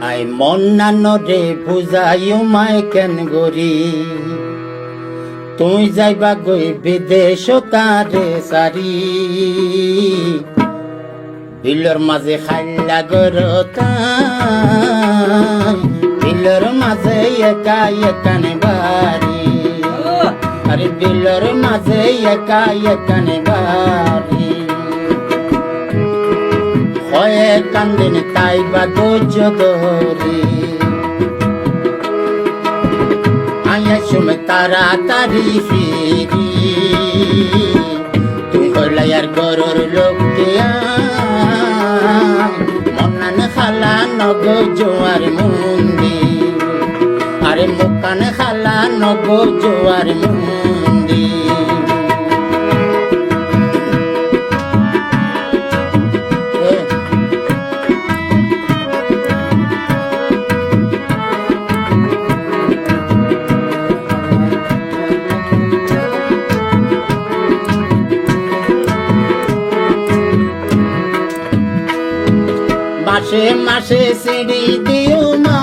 I Manna নরে বুঝাইও মায় কেন গরি? তুই যাইবা গই বিদেশ তারে সারি। বিলর মাঝে খাইলা গরতা বিলর মাঝে একা একানে বাড়ি আরে বিলর মাঝে একা একানে বাড়ি হয়ে কান্দিন তাই বা ধৈর্য ধরি। আয়া সময় তাড়াতাড়ি ফিরি। তুই হলাই আর গরর লোককে মনান খালা নগ জোয়ার মুন্দি আরে মুকান খালা নগ জোয়ার মুন্দি মাসে মাসে সিঁড়ি দিও মা।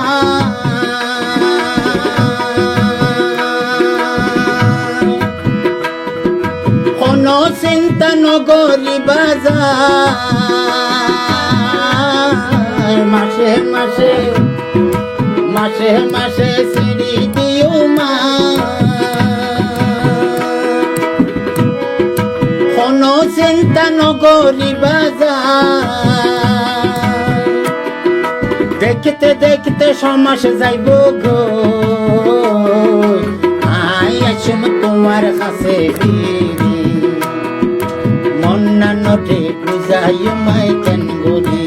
কোনো চিন্তা নগরি বাজার। মাসে মাসে মাসে মাসে সিঁড়ি দিও মা। কোনো চিন্তা নগরি বাজার। দেখতে দেখতে সমাস যাইব গো। আই আসুম তোমার কাছে মন্না নটে মাই কেন গরি।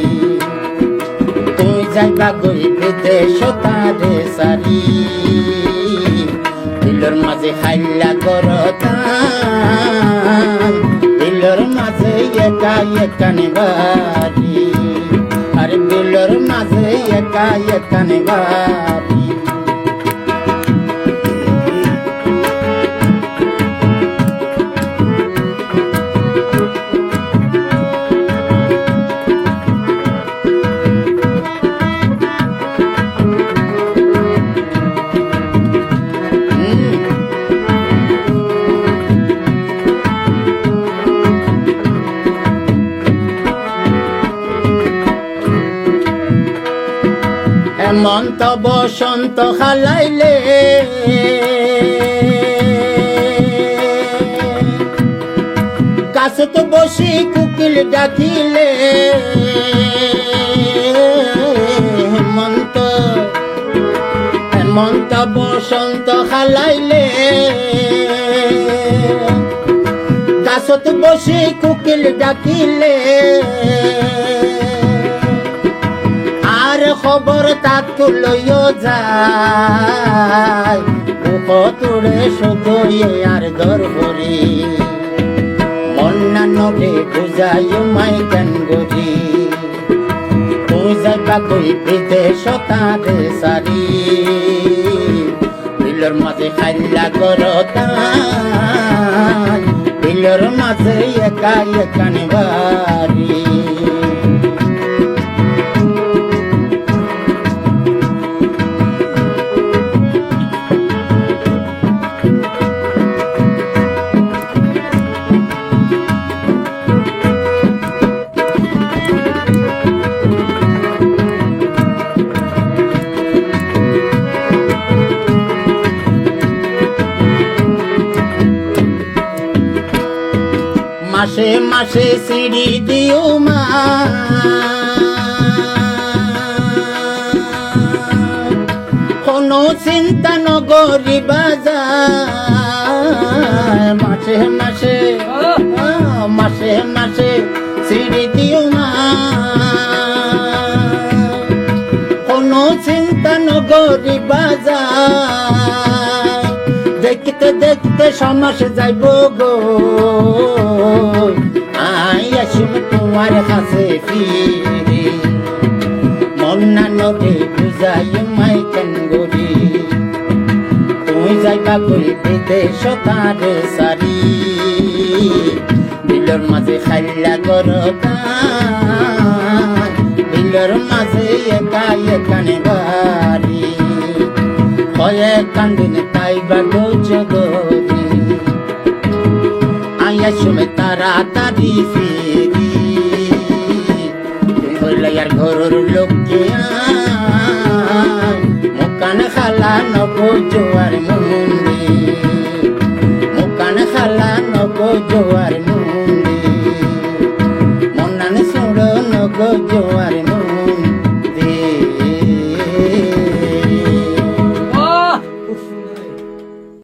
তুই যাইবা গই বিদেশ তারে সারি। দিলর মাঝে খাইলা করতাম দিলর মাঝে একা একানে বাড়ি আর দিলর মাঝে একা একানে বাড়ি হেমন্ত বসন্ত খালাইলে কাছে তো বসি কুকিল ডাকিলে। হেমন্ত হেমন্ত বসন্ত খালাইলে কাছত বসি কুকিল ডাকিলে। খবর তাক লইও যায়। শুধুই আর দরবরি মন্না নবে বুঝাই মাই গান গরি। তুই যাইবা কই বিদেশ তারে সারি। বিলর মাঝে খাইলা করতা বিলর মাঝে একা একানে বাড়ি মাসে মাসে সিঁড়ি দিও মা। কোনো চিন্তা নগরি বাজার। মাসে মাসে মাসে মাসে সিঁড়ি দিও মা। কোনো চিন্তা নগরি বাজার। দেখতে দেখতে সমাস যাইব গো। আই আসুম তোমার কাছে ফিরে। মন্না নদে বুঝাই মাই কেন গরি তুই যাইবা কই বিদেশ তারে সারি। বিলর মাঝে খাইলা গরতা বিলর মাঝে একা আইয়ে কানে বাড়ি হয়ে কান্দিন তাই বা গৌচগরি আইয়া সময় তাড়াতাড়ি ফিরি। হইলে আর ঘরের লোককে মুকান খালা নগো জোয়ার মুন্দি মুকান খালা নগো জোয়ার মুন্দি মনান সুড়ো নগো জোয়ার